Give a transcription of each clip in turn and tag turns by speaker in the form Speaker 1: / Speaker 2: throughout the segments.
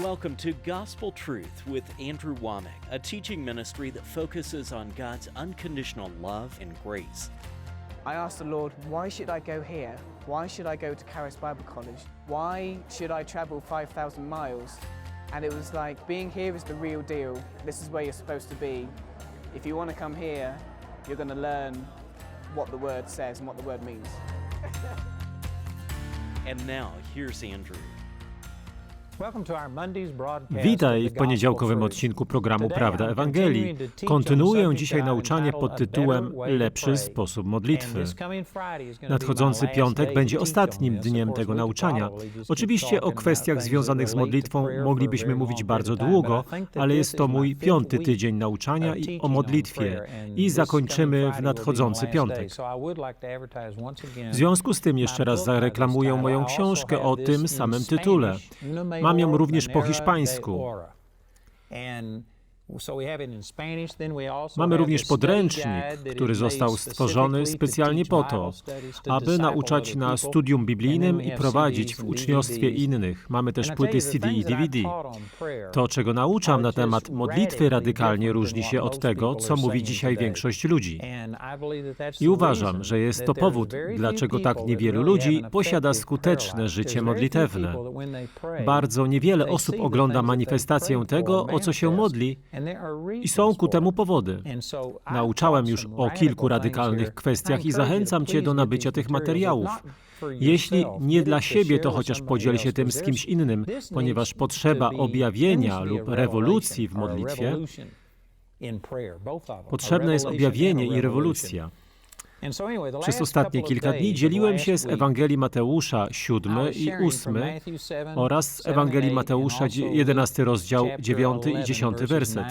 Speaker 1: Welcome to Gospel Truth with Andrew Womack, a teaching ministry that focuses on God's unconditional love and grace.
Speaker 2: I asked the Lord, why should I go here? Why should I go to Caris Bible College? Why should I travel 5,000 miles? And it was like, being here is the real deal. This is where you're supposed to be. If you want to come here, you're going to learn what the word says and what the word means.
Speaker 1: And now, here's Andrew.
Speaker 3: Witaj w poniedziałkowym odcinku programu Prawda Ewangelii. Kontynuuję dzisiaj nauczanie pod tytułem Lepszy sposób modlitwy. Nadchodzący piątek będzie ostatnim dniem tego nauczania. Oczywiście o kwestiach związanych z modlitwą moglibyśmy mówić bardzo długo, ale jest to mój piąty tydzień nauczania i o modlitwie i zakończymy w nadchodzący piątek. W związku z tym jeszcze raz zareklamuję moją książkę o tym samym tytule. Mam ją również po hiszpańsku. Mamy również podręcznik, który został stworzony specjalnie po to, aby nauczać na studium biblijnym i prowadzić w uczniostwie innych. Mamy też płyty CD i DVD. To, czego nauczam na temat modlitwy, radykalnie różni się od tego, co mówi dzisiaj większość ludzi. I uważam, że jest to powód, dlaczego tak niewielu ludzi posiada skuteczne życie modlitewne. Bardzo niewiele osób ogląda manifestację tego, o co się modli, i są ku temu powody. Nauczałem już o kilku radykalnych kwestiach i zachęcam Cię do nabycia tych materiałów. Jeśli nie dla siebie, to chociaż podziel się tym z kimś innym, ponieważ potrzeba objawienia lub rewolucji w modlitwie, potrzebne jest objawienie i rewolucja. Przez ostatnie kilka dni dzieliłem się z Ewangelii Mateusza 7 i 8 oraz z Ewangelii Mateusza 11 rozdział 9 i 10 werset,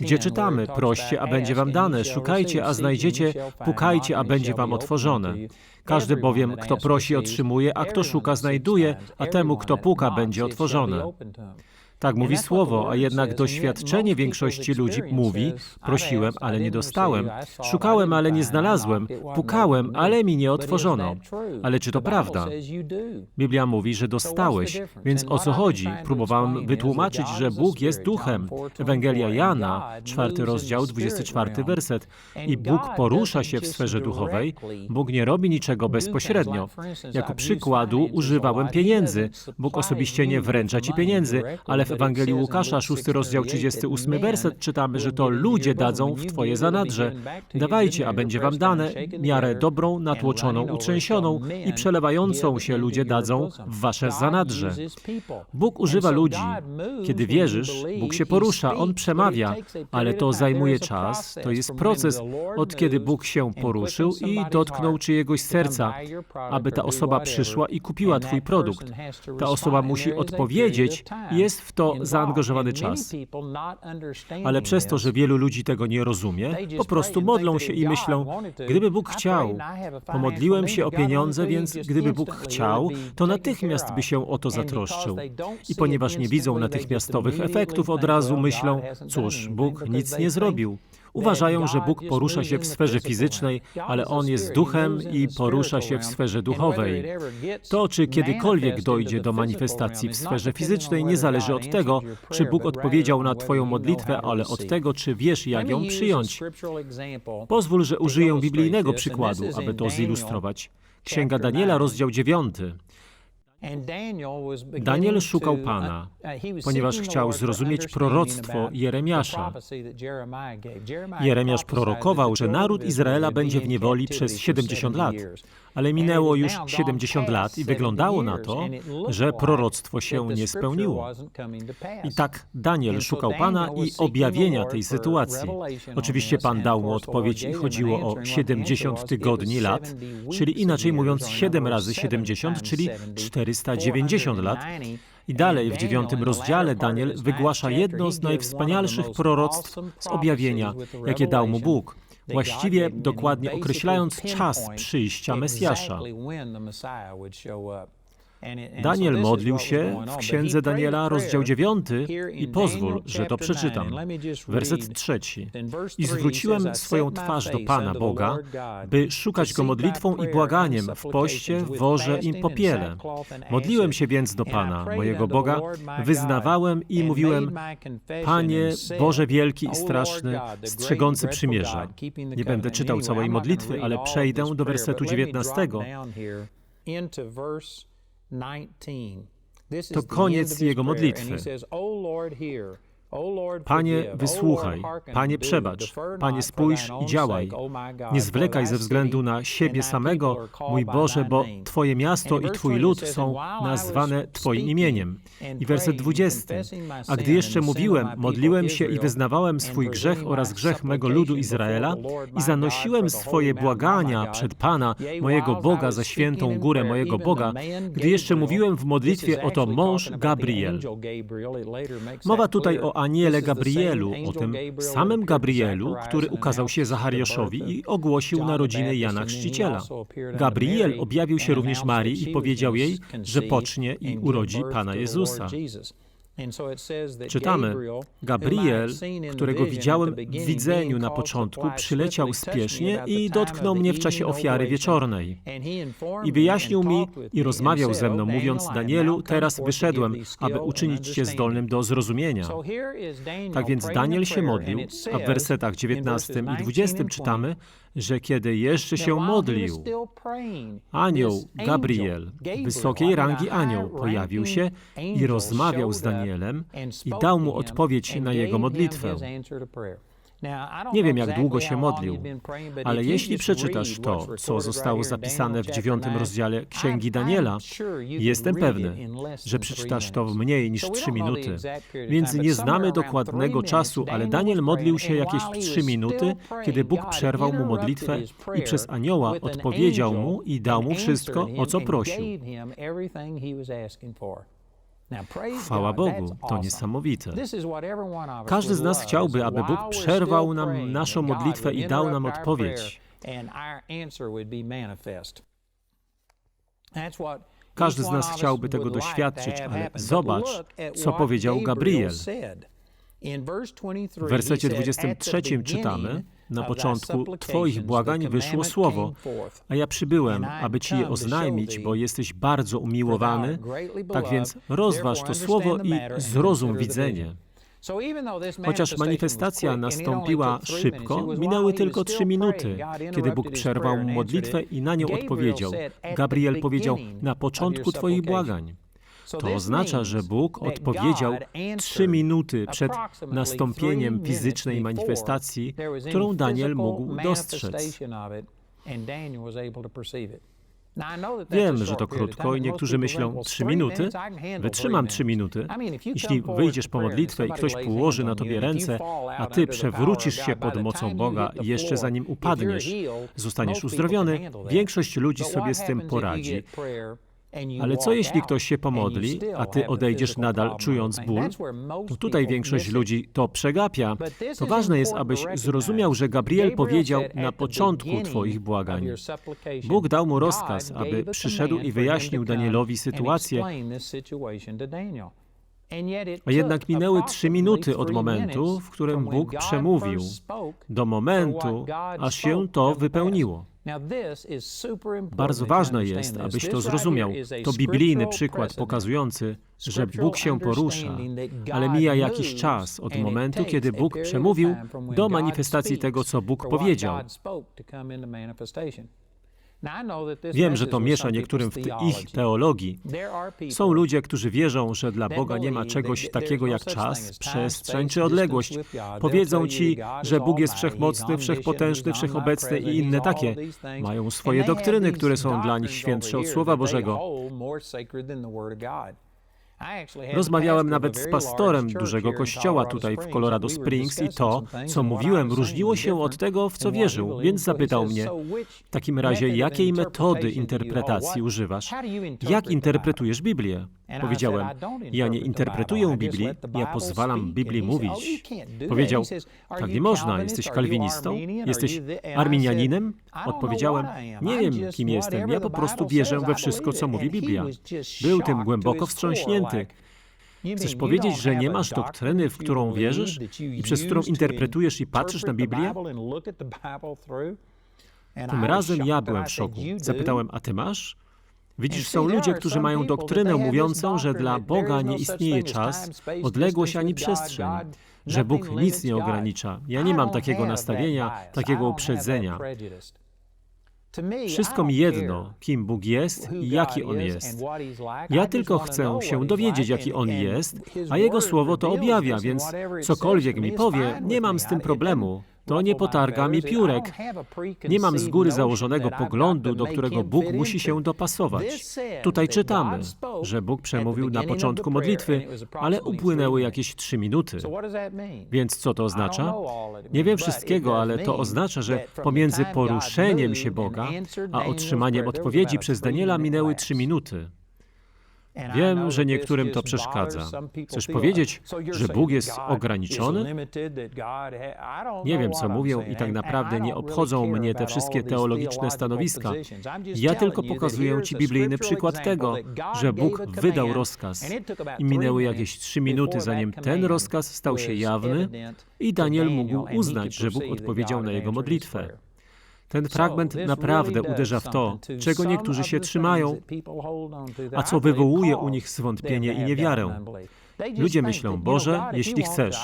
Speaker 3: gdzie czytamy: Proście, a będzie wam dane, szukajcie, a znajdziecie, pukajcie, a będzie wam otworzone. Każdy bowiem, kto prosi, otrzymuje, a kto szuka, znajduje, a temu, kto puka, będzie otworzone. Tak mówi słowo, a jednak doświadczenie większości ludzi mówi: prosiłem, ale nie dostałem, szukałem, ale nie znalazłem, pukałem, ale mi nie otworzono. Ale czy to prawda? Biblia mówi, że dostałeś, więc o co chodzi? Próbowałem wytłumaczyć, że Bóg jest duchem. Ewangelia Jana, czwarty rozdział, 24 werset. I Bóg porusza się w sferze duchowej. Bóg nie robi niczego bezpośrednio. Jako przykładu używałem pieniędzy. Bóg osobiście nie wręcza ci pieniędzy, ale w Ewangelii Łukasza, 6 rozdział 38 werset czytamy, że to ludzie dadzą w Twoje zanadrze. Dawajcie, a będzie Wam dane, miarę dobrą, natłoczoną, utrzęsioną i przelewającą się ludzie dadzą w Wasze zanadrze. Bóg używa ludzi. Kiedy wierzysz, Bóg się porusza, On przemawia, ale to zajmuje czas, to jest proces, od kiedy Bóg się poruszył i dotknął czyjegoś serca, aby ta osoba przyszła i kupiła Twój produkt. Ta osoba musi odpowiedzieć jest w to zaangażowany czas. Ale przez to, że wielu ludzi tego nie rozumie, po prostu modlą się i myślą, gdyby Bóg chciał, pomodliłem się o pieniądze, więc gdyby Bóg chciał, to natychmiast by się o to zatroszczył. I ponieważ nie widzą natychmiastowych efektów, od razu myślą, cóż, Bóg nic nie zrobił. Uważają, że Bóg porusza się w sferze fizycznej, ale On jest duchem i porusza się w sferze duchowej. To, czy kiedykolwiek dojdzie do manifestacji w sferze fizycznej, nie zależy od tego, czy Bóg odpowiedział na Twoją modlitwę, ale od tego, czy wiesz, jak ją przyjąć. Pozwól, że użyję biblijnego przykładu, aby to zilustrować. Księga Daniela, rozdział 9. Daniel szukał Pana, ponieważ chciał zrozumieć proroctwo Jeremiasza. Jeremiasz prorokował, że naród Izraela będzie w niewoli przez 70 lat, ale minęło już 70 lat i wyglądało na to, że proroctwo się nie spełniło. I tak Daniel szukał Pana i objawienia tej sytuacji. Oczywiście Pan dał mu odpowiedź i chodziło o 70 tygodni lat, czyli inaczej mówiąc 7 razy 70, czyli 490 lat. I dalej w dziewiątym rozdziale Daniel wygłasza jedno z najwspanialszych proroctw z objawienia, jakie dał mu Bóg właściwie dokładnie określając czas przyjścia Mesjasza. Daniel modlił się w księdze Daniela, rozdział 9 i pozwól, że to przeczytam. Werset trzeci. I zwróciłem swoją twarz do Pana Boga, by szukać Go modlitwą i błaganiem w poście, worze i popiele. Modliłem się więc do Pana, mojego Boga, wyznawałem i mówiłem, Panie Boże wielki i straszny, strzegący przymierza. Nie będę czytał całej modlitwy, ale przejdę do wersetu 19. To koniec jego modlitwy. Panie, wysłuchaj, Panie, przebacz, Panie, spójrz i działaj. Nie zwlekaj ze względu na siebie samego, mój Boże, bo Twoje miasto i Twój lud są nazwane Twoim imieniem. I werset 20. A gdy jeszcze mówiłem, modliłem się i wyznawałem swój grzech oraz grzech mego ludu Izraela i zanosiłem swoje błagania przed Pana, mojego Boga, za świętą górę mojego Boga, gdy jeszcze mówiłem w modlitwie, oto mąż Gabriel. Mowa tutaj o aniele Gabrielu, o tym samym Gabrielu, który ukazał się Zachariaszowi i ogłosił narodziny Jana Chrzciciela. Gabriel objawił się również Marii i powiedział jej, że pocznie i urodzi Pana Jezusa. Czytamy, Gabriel, którego widziałem w widzeniu na początku, przyleciał spiesznie i dotknął mnie w czasie ofiary wieczornej. I wyjaśnił mi i rozmawiał ze mną, mówiąc, Danielu, teraz wyszedłem, aby uczynić cię zdolnym do zrozumienia. Tak więc Daniel się modlił, a w wersetach 19 i 20 czytamy, że kiedy jeszcze się modlił, anioł Gabriel, wysokiej rangi anioł, pojawił się i rozmawiał z Danielem i dał mu odpowiedź na jego modlitwę. Nie wiem, jak długo się modlił, ale jeśli przeczytasz to, co zostało zapisane w dziewiątym rozdziale Księgi Daniela, jestem pewny, że przeczytasz to w mniej niż trzy minuty. Więc nie znamy dokładnego czasu, ale Daniel modlił się jakieś trzy minuty, kiedy Bóg przerwał mu modlitwę i przez anioła odpowiedział mu i dał mu wszystko, o co prosił. Chwała Bogu, to niesamowite. Każdy z nas chciałby, aby Bóg przerwał nam naszą modlitwę i dał nam odpowiedź. Każdy z nas chciałby tego doświadczyć, ale zobacz, co powiedział Gabriel. W wersecie 23 czytamy, na początku Twoich błagań wyszło słowo, a ja przybyłem, aby Ci je oznajmić, bo jesteś bardzo umiłowany, tak więc rozważ to słowo i zrozum widzenie. Chociaż manifestacja nastąpiła szybko, minęły tylko trzy minuty, kiedy Bóg przerwał modlitwę i na nią odpowiedział. Gabriel powiedział, na początku Twoich błagań. To oznacza, że Bóg odpowiedział trzy minuty przed nastąpieniem fizycznej manifestacji, którą Daniel mógł dostrzec. Wiem, że to krótko i niektórzy myślą, trzy minuty? Wytrzymam trzy minuty. Jeśli wyjdziesz po modlitwę i ktoś położy na tobie ręce, a ty przewrócisz się pod mocą Boga jeszcze zanim upadniesz, zostaniesz uzdrowiony, większość ludzi sobie z tym poradzi. Ale co jeśli ktoś się pomodli, a ty odejdziesz nadal czując ból? To tutaj większość ludzi to przegapia. To ważne jest, abyś zrozumiał, że Gabriel powiedział na początku Twoich błagań. Bóg dał mu rozkaz, aby przyszedł i wyjaśnił Danielowi sytuację. A jednak minęły trzy minuty od momentu, w którym Bóg przemówił, do momentu, aż się to wypełniło. Bardzo ważne jest, abyś to zrozumiał. To biblijny przykład pokazujący, że Bóg się porusza, ale mija jakiś czas od momentu, kiedy Bóg przemówił, do manifestacji tego, co Bóg powiedział. Wiem, że to miesza niektórym w ich teologii. Są ludzie, którzy wierzą, że dla Boga nie ma czegoś takiego jak czas, przestrzeń czy odległość. Powiedzą ci, że Bóg jest wszechmocny, wszechpotężny, wszechobecny i inne takie. Mają swoje doktryny, które są dla nich świętsze od Słowa Bożego. Rozmawiałem nawet z pastorem dużego kościoła tutaj w Colorado Springs i to, co mówiłem, różniło się od tego, w co wierzył, więc zapytał mnie, w takim razie, jakiej metody interpretacji używasz? Jak interpretujesz Biblię? Powiedziałem, ja nie interpretuję Biblii, ja pozwalam Biblii mówić. Powiedział, tak nie można, jesteś kalwinistą? Jesteś arminianinem? Odpowiedziałem, nie wiem, kim jestem, ja po prostu wierzę we wszystko, co mówi Biblia. Był tym głęboko wstrząśnięty. Chcesz powiedzieć, że nie masz doktryny, w którą wierzysz i przez którą interpretujesz i patrzysz na Biblię? Tym razem ja byłem w szoku. Zapytałem, a ty masz? Widzisz, są ludzie, którzy mają doktrynę mówiącą, że dla Boga nie istnieje czas, odległość ani przestrzeń, że Bóg nic nie ogranicza. Ja nie mam takiego nastawienia, takiego uprzedzenia. Wszystko mi jedno, kim Bóg jest i jaki On jest. Ja tylko chcę się dowiedzieć, jaki On jest, a Jego Słowo to objawia, więc cokolwiek mi powie, nie mam z tym problemu. To nie potarga mi piórek. Nie mam z góry założonego poglądu, do którego Bóg musi się dopasować. Tutaj czytamy, że Bóg przemówił na początku modlitwy, ale upłynęły jakieś trzy minuty. Więc co to oznacza? Nie wiem wszystkiego, ale to oznacza, że pomiędzy poruszeniem się Boga, a otrzymaniem odpowiedzi przez Daniela minęły trzy minuty. Wiem, że niektórym to przeszkadza. Chcesz powiedzieć, że Bóg jest ograniczony? Nie wiem, co mówią i tak naprawdę nie obchodzą mnie te wszystkie teologiczne stanowiska. Ja tylko pokazuję Ci biblijny przykład tego, że Bóg wydał rozkaz i minęły jakieś trzy minuty, zanim ten rozkaz stał się jawny i Daniel mógł uznać, że Bóg odpowiedział na jego modlitwę. Ten fragment naprawdę uderza w to, czego niektórzy się trzymają, a co wywołuje u nich zwątpienie i niewiarę. Ludzie myślą, Boże, jeśli chcesz,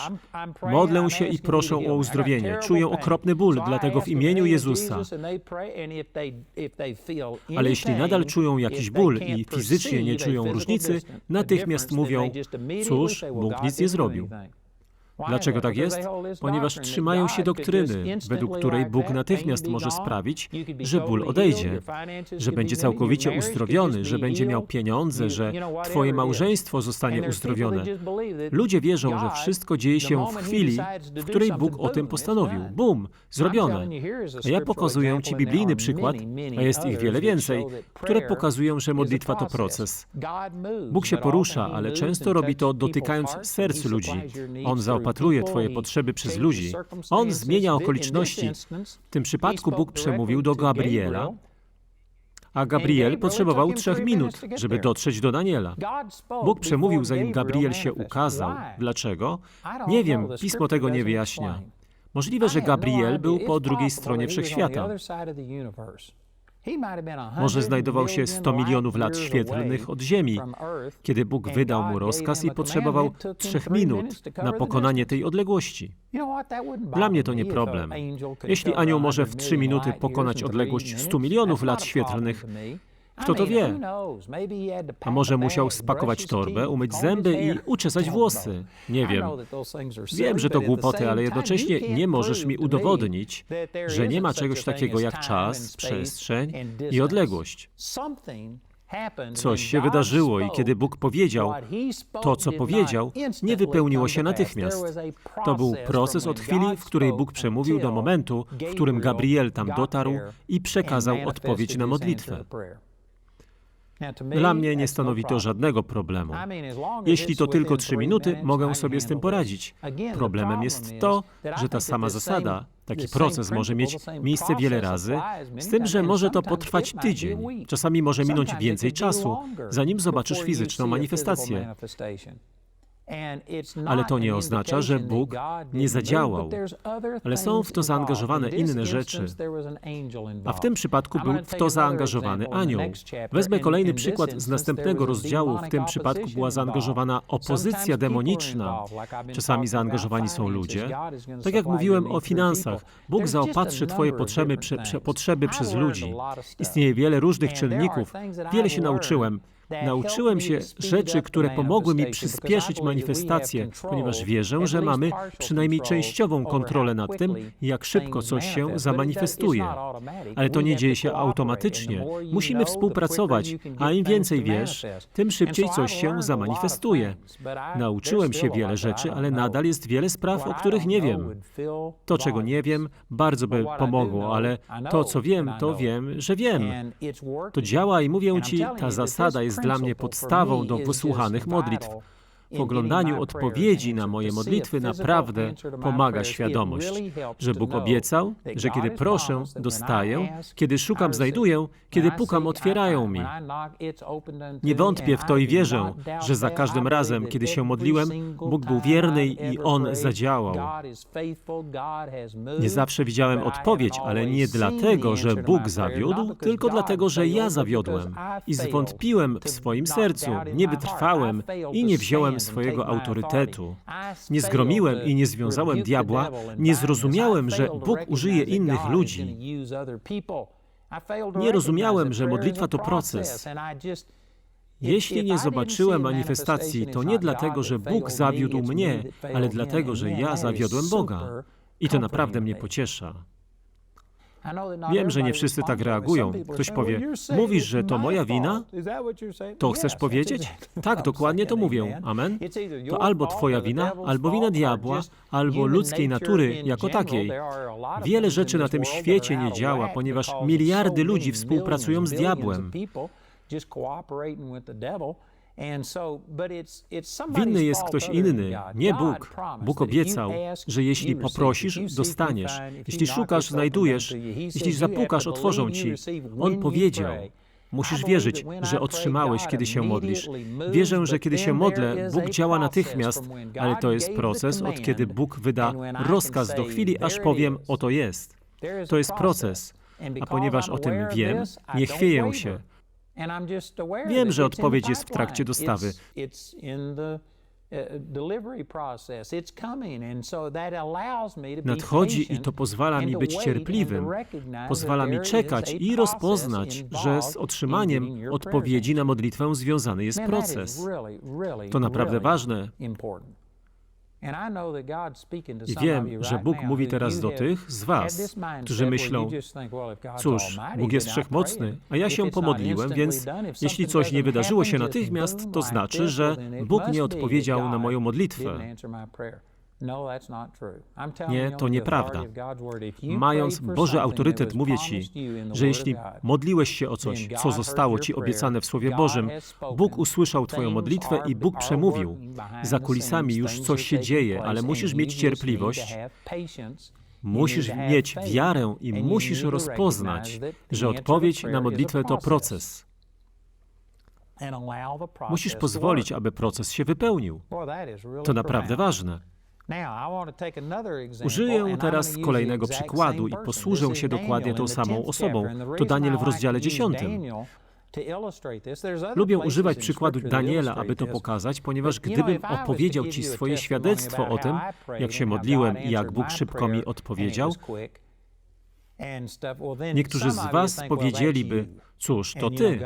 Speaker 3: modlę się i proszę o uzdrowienie. Czuję okropny ból, dlatego w imieniu Jezusa. Ale jeśli nadal czują jakiś ból i fizycznie nie czują różnicy, natychmiast mówią, cóż, Bóg nic nie zrobił. Dlaczego tak jest? Ponieważ trzymają się doktryny, według której Bóg natychmiast może sprawić, że ból odejdzie, że będzie całkowicie uzdrowiony, że będzie miał pieniądze, że Twoje małżeństwo zostanie uzdrowione. Ludzie wierzą, że wszystko dzieje się w chwili, w której Bóg o tym postanowił. Bum, zrobione. A ja pokazuję Ci biblijny przykład, a jest ich wiele więcej, które pokazują, że modlitwa to proces. Bóg się porusza, ale często robi to dotykając serc ludzi. On zaopatruje rozpatruje Twoje potrzeby przez ludzi. On zmienia okoliczności. W tym przypadku Bóg przemówił do Gabriela, a Gabriel potrzebował trzech minut, żeby dotrzeć do Daniela. Bóg przemówił, zanim Gabriel się ukazał. Dlaczego? Nie wiem, pismo tego nie wyjaśnia. Możliwe, że Gabriel był po drugiej stronie wszechświata. Może znajdował się 100 milionów lat świetlnych od Ziemi, kiedy Bóg wydał mu rozkaz i potrzebował trzech minut na pokonanie tej odległości. Dla mnie to nie problem. Jeśli anioł może w trzy minuty pokonać odległość 100 milionów lat świetlnych, kto to wie? A może musiał spakować torbę, umyć zęby i uczesać włosy? Nie wiem. Wiem, że to głupoty, ale jednocześnie nie możesz mi udowodnić, że nie ma czegoś takiego jak czas, przestrzeń i odległość. Coś się wydarzyło i kiedy Bóg powiedział, to co powiedział, nie wypełniło się natychmiast. To był proces od chwili, w której Bóg przemówił do momentu, w którym Gabriel tam dotarł i przekazał odpowiedź na modlitwę. Dla mnie nie stanowi to żadnego problemu. Jeśli to tylko trzy minuty, mogę sobie z tym poradzić. Problemem jest to, że ta sama zasada, taki proces może mieć miejsce wiele razy, z tym, że może to potrwać tydzień. Czasami może minąć więcej czasu, zanim zobaczysz fizyczną manifestację. Ale to nie oznacza, że Bóg nie zadziałał, ale są w to zaangażowane inne rzeczy. A w tym przypadku był w to zaangażowany anioł. Wezmę kolejny przykład z następnego rozdziału. W tym przypadku była zaangażowana opozycja demoniczna. Czasami zaangażowani są ludzie. Tak jak mówiłem o finansach, Bóg zaopatrzy Twoje potrzeby, prze, prze, potrzeby przez ludzi. Istnieje wiele różnych czynników. Wiele się nauczyłem. Nauczyłem się rzeczy, które pomogły mi przyspieszyć manifestację, ponieważ wierzę, że mamy przynajmniej częściową kontrolę nad tym, jak szybko coś się zamanifestuje. Ale to nie dzieje się automatycznie. Musimy współpracować, a im więcej wiesz, tym szybciej coś się zamanifestuje. Nauczyłem się wiele rzeczy, ale nadal jest wiele spraw, o których nie wiem. To, czego nie wiem, bardzo by pomogło, ale to, co wiem, to wiem, że wiem. To działa i mówię Ci, ta zasada jest jest dla mnie podstawą do wysłuchanych modlitw. W oglądaniu odpowiedzi na moje modlitwy naprawdę pomaga świadomość, że Bóg obiecał, że kiedy proszę, dostaję, kiedy szukam, znajduję, kiedy pukam, otwierają mi. Nie wątpię w to i wierzę, że za każdym razem, kiedy się modliłem, Bóg był wierny i On zadziałał. Nie zawsze widziałem odpowiedź, ale nie dlatego, że Bóg zawiódł, tylko dlatego, że ja zawiodłem i zwątpiłem w swoim sercu, nie wytrwałem i nie wziąłem swojego autorytetu. Nie zgromiłem i nie związałem diabła, nie zrozumiałem, że Bóg użyje innych ludzi. Nie rozumiałem, że modlitwa to proces. Jeśli nie zobaczyłem manifestacji, to nie dlatego, że Bóg zawiódł mnie, ale dlatego, że ja zawiodłem Boga. I to naprawdę mnie pociesza. Wiem, że nie wszyscy tak reagują. Ktoś powie, mówisz, że to moja wina? To chcesz powiedzieć? Tak, dokładnie to mówię. Amen. To albo twoja wina, albo wina diabła, albo ludzkiej natury jako takiej. Wiele rzeczy na tym świecie nie działa, ponieważ miliardy ludzi współpracują z diabłem. Winny jest ktoś inny, nie Bóg. Bóg obiecał, że jeśli poprosisz, dostaniesz. Jeśli szukasz, znajdujesz. Jeśli zapukasz, otworzą ci. On powiedział. Musisz wierzyć, że otrzymałeś, kiedy się modlisz. Wierzę, że kiedy się modlę, Bóg działa natychmiast, ale to jest proces, od kiedy Bóg wyda rozkaz do chwili, aż powiem, oto jest. To jest proces. A ponieważ o tym wiem, nie chwieję się. Wiem, że odpowiedź jest w trakcie dostawy. Nadchodzi i to pozwala mi być cierpliwym, pozwala mi czekać i rozpoznać, że z otrzymaniem odpowiedzi na modlitwę związany jest proces. To naprawdę ważne. I wiem, że Bóg mówi teraz do tych z Was, którzy myślą, cóż, Bóg jest wszechmocny, a ja się pomodliłem, więc jeśli coś nie wydarzyło się natychmiast, to znaczy, że Bóg nie odpowiedział na moją modlitwę. Nie, to nieprawda. Mając Boży autorytet, mówię Ci, że jeśli modliłeś się o coś, co zostało Ci obiecane w Słowie Bożym, Bóg usłyszał Twoją modlitwę i Bóg przemówił. Za kulisami już coś się dzieje, ale musisz mieć cierpliwość, musisz mieć wiarę i musisz rozpoznać, że odpowiedź na modlitwę to proces. Musisz pozwolić, aby proces się wypełnił. To naprawdę ważne. Użyję teraz kolejnego przykładu i posłużę się dokładnie tą samą osobą. To Daniel w rozdziale 10. Lubię używać przykładu Daniela, aby to pokazać, ponieważ gdybym opowiedział Ci swoje świadectwo o tym, jak się modliłem i jak Bóg szybko mi odpowiedział, niektórzy z Was powiedzieliby, Cóż, to ty.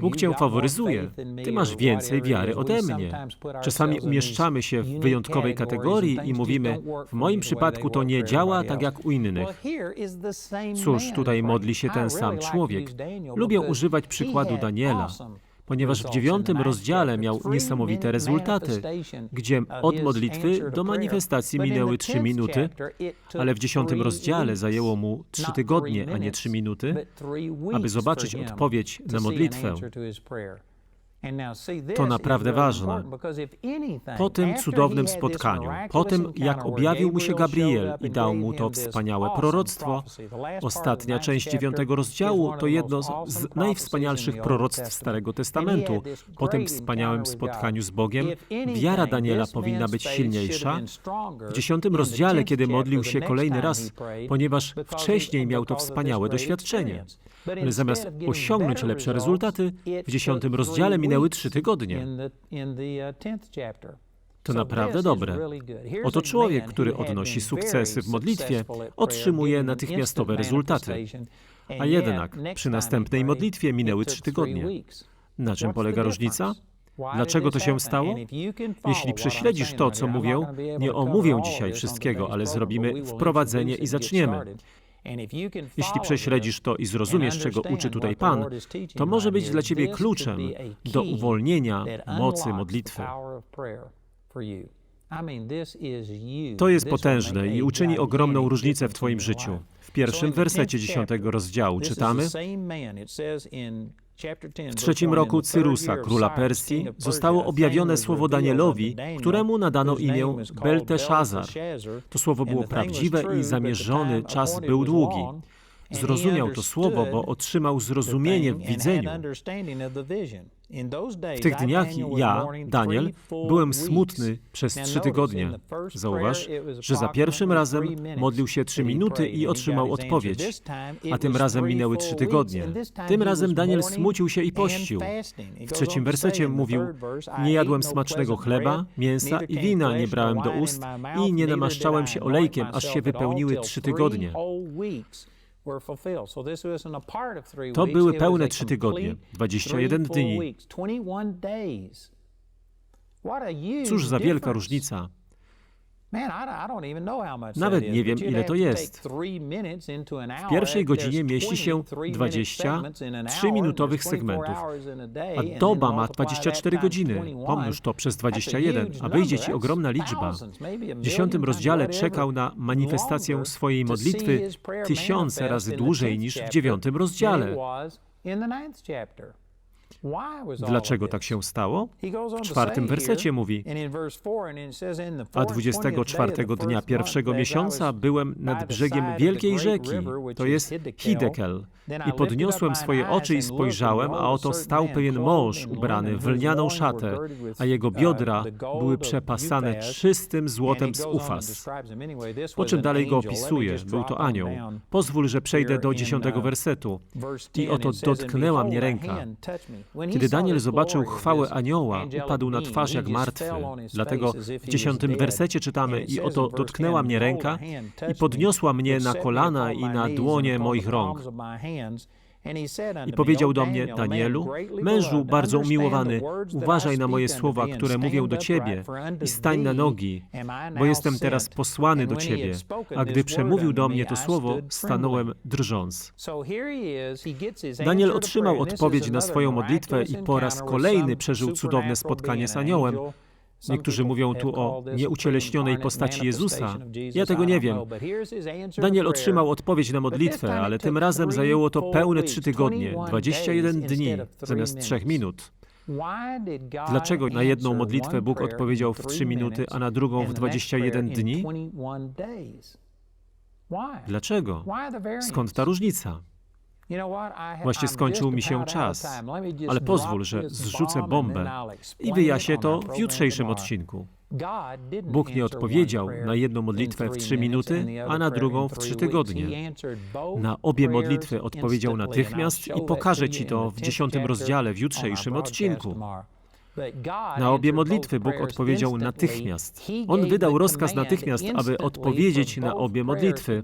Speaker 3: Bóg cię faworyzuje. Ty masz więcej wiary ode mnie. Czasami umieszczamy się w wyjątkowej kategorii i mówimy, w moim przypadku to nie działa tak jak u innych. Cóż, tutaj modli się ten sam człowiek. Lubię używać przykładu Daniela ponieważ w dziewiątym rozdziale miał niesamowite rezultaty, gdzie od modlitwy do manifestacji minęły trzy minuty, ale w dziesiątym rozdziale zajęło mu trzy tygodnie, a nie trzy minuty, aby zobaczyć odpowiedź na modlitwę. To naprawdę ważne. Po tym cudownym spotkaniu, po tym jak objawił mu się Gabriel i dał mu to wspaniałe proroctwo, ostatnia część dziewiątego rozdziału to jedno z najwspanialszych proroctw Starego Testamentu. Po tym wspaniałym spotkaniu z Bogiem, wiara Daniela powinna być silniejsza. W dziesiątym rozdziale, kiedy modlił się kolejny raz, ponieważ wcześniej miał to wspaniałe doświadczenie. Ale zamiast osiągnąć lepsze rezultaty, w dziesiątym rozdziale minęły trzy tygodnie. To naprawdę dobre. Oto człowiek, który odnosi sukcesy w modlitwie, otrzymuje natychmiastowe rezultaty. A jednak przy następnej modlitwie minęły trzy tygodnie. Na czym polega różnica? Dlaczego to się stało? Jeśli prześledzisz to, co mówię, nie omówię dzisiaj wszystkiego, ale zrobimy wprowadzenie i zaczniemy. Jeśli prześledzisz to i zrozumiesz, czego uczy tutaj Pan, to może być dla Ciebie kluczem do uwolnienia mocy modlitwy. To jest potężne i uczyni ogromną różnicę w Twoim życiu. W pierwszym wersecie dziesiątego rozdziału czytamy: W trzecim roku Cyrusa, króla Persji, zostało objawione słowo Danielowi, któremu nadano imię Belteszazar. To słowo było prawdziwe i zamierzony czas był długi. Zrozumiał to słowo, bo otrzymał zrozumienie w widzeniu. W tych dniach ja, Daniel, byłem smutny przez trzy tygodnie. Zauważ, że za pierwszym razem modlił się trzy minuty i otrzymał odpowiedź, a tym razem minęły trzy tygodnie. Tym razem Daniel smucił się i pościł. W trzecim wersecie mówił: Nie jadłem smacznego chleba, mięsa i wina nie brałem do ust i nie namaszczałem się olejkiem, aż się wypełniły trzy tygodnie. To były pełne trzy tygodnie, 21 dni. Cóż za wielka różnica. Nawet nie wiem, ile to jest. W pierwszej godzinie mieści się 20 3-minutowych segmentów, a doba ma 24 godziny. Pomnóż to przez 21, a wyjdzie ci ogromna liczba. W dziesiątym rozdziale czekał na manifestację swojej modlitwy tysiące razy dłużej niż w dziewiątym rozdziale. Dlaczego tak się stało? W czwartym wersecie mówi, a 24 dnia pierwszego miesiąca byłem nad brzegiem wielkiej rzeki, to jest Hidekel, i podniosłem swoje oczy i spojrzałem, a oto stał pewien mąż ubrany w lnianą szatę, a jego biodra były przepasane czystym złotem z Ufas. Po czym dalej go opisuje, był to anioł. Pozwól, że przejdę do dziesiątego wersetu. I oto dotknęła mnie ręka. Kiedy Daniel zobaczył chwałę anioła, upadł na twarz jak martwy. Dlatego w dziesiątym wersecie czytamy: I oto dotknęła mnie ręka i podniosła mnie na kolana i na dłonie moich rąk. I powiedział do mnie, Danielu, mężu bardzo umiłowany, uważaj na moje słowa, które mówię do Ciebie i stań na nogi, bo jestem teraz posłany do Ciebie. A gdy przemówił do mnie to słowo, stanąłem drżąc. Daniel otrzymał odpowiedź na swoją modlitwę i po raz kolejny przeżył cudowne spotkanie z aniołem, Niektórzy mówią tu o nieucieleśnionej postaci Jezusa. Ja tego nie wiem. Daniel otrzymał odpowiedź na modlitwę, ale tym razem zajęło to pełne trzy tygodnie, 21 dni zamiast trzech minut. Dlaczego na jedną modlitwę Bóg odpowiedział w trzy minuty, a na drugą w 21 dni? Dlaczego? Skąd ta różnica? Właśnie skończył mi się czas, ale pozwól, że zrzucę bombę i wyjaśnię to w jutrzejszym odcinku. Bóg nie odpowiedział na jedną modlitwę w trzy minuty, a na drugą w trzy tygodnie. Na obie modlitwy odpowiedział natychmiast i pokażę Ci to w dziesiątym rozdziale w jutrzejszym odcinku. Na obie modlitwy Bóg odpowiedział natychmiast. On wydał rozkaz natychmiast, aby odpowiedzieć na obie modlitwy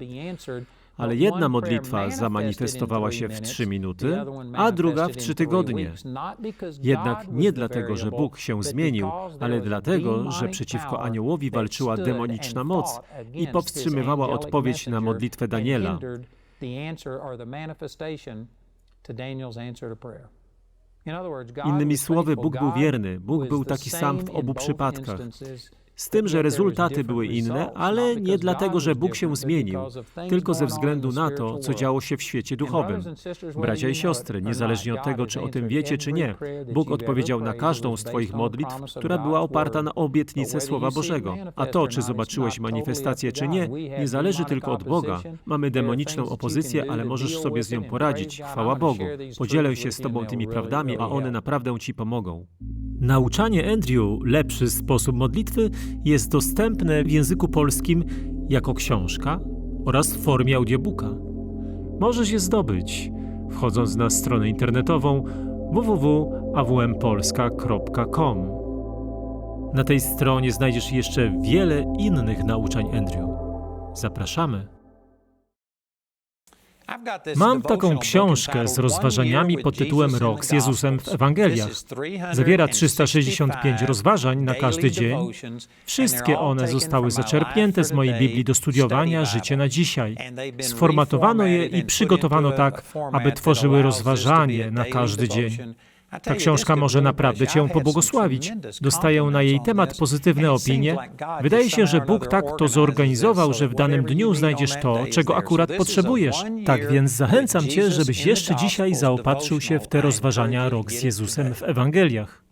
Speaker 3: ale jedna modlitwa zamanifestowała się w trzy minuty, a druga w trzy tygodnie. Jednak nie dlatego, że Bóg się zmienił, ale dlatego, że przeciwko aniołowi walczyła demoniczna moc i powstrzymywała odpowiedź na modlitwę Daniela. Innymi słowy, Bóg był wierny. Bóg był taki sam w obu przypadkach. Z tym, że rezultaty były inne, ale nie dlatego, że Bóg się zmienił, tylko ze względu na to, co działo się w świecie duchowym. Bracia i siostry, niezależnie od tego, czy o tym wiecie, czy nie, Bóg odpowiedział na każdą z Twoich modlitw, która była oparta na obietnicę Słowa Bożego. A to, czy zobaczyłeś manifestację, czy nie, nie zależy tylko od Boga. Mamy demoniczną opozycję, ale możesz sobie z nią poradzić. Chwała Bogu. Podzielę się z Tobą tymi prawdami, a one naprawdę Ci pomogą. Nauczanie Andrew Lepszy sposób modlitwy jest dostępne w języku polskim jako książka oraz w formie audiobooka. Możesz je zdobyć wchodząc na stronę internetową www.awmpolska.com. Na tej stronie znajdziesz jeszcze wiele innych nauczań Andrew. Zapraszamy. Mam taką książkę z rozważaniami pod tytułem Rok z Jezusem w Ewangeliach. Zawiera 365 rozważań na każdy dzień. Wszystkie one zostały zaczerpnięte z mojej Biblii do studiowania Życie na dzisiaj. Sformatowano je i przygotowano tak, aby tworzyły rozważanie na każdy dzień. Ta książka może naprawdę Cię pobłogosławić. Dostaję na jej temat pozytywne opinie. Wydaje się, że Bóg tak to zorganizował, że w danym dniu znajdziesz to, czego akurat potrzebujesz. Tak więc zachęcam Cię, żebyś jeszcze dzisiaj zaopatrzył się w te rozważania rok z Jezusem w Ewangeliach.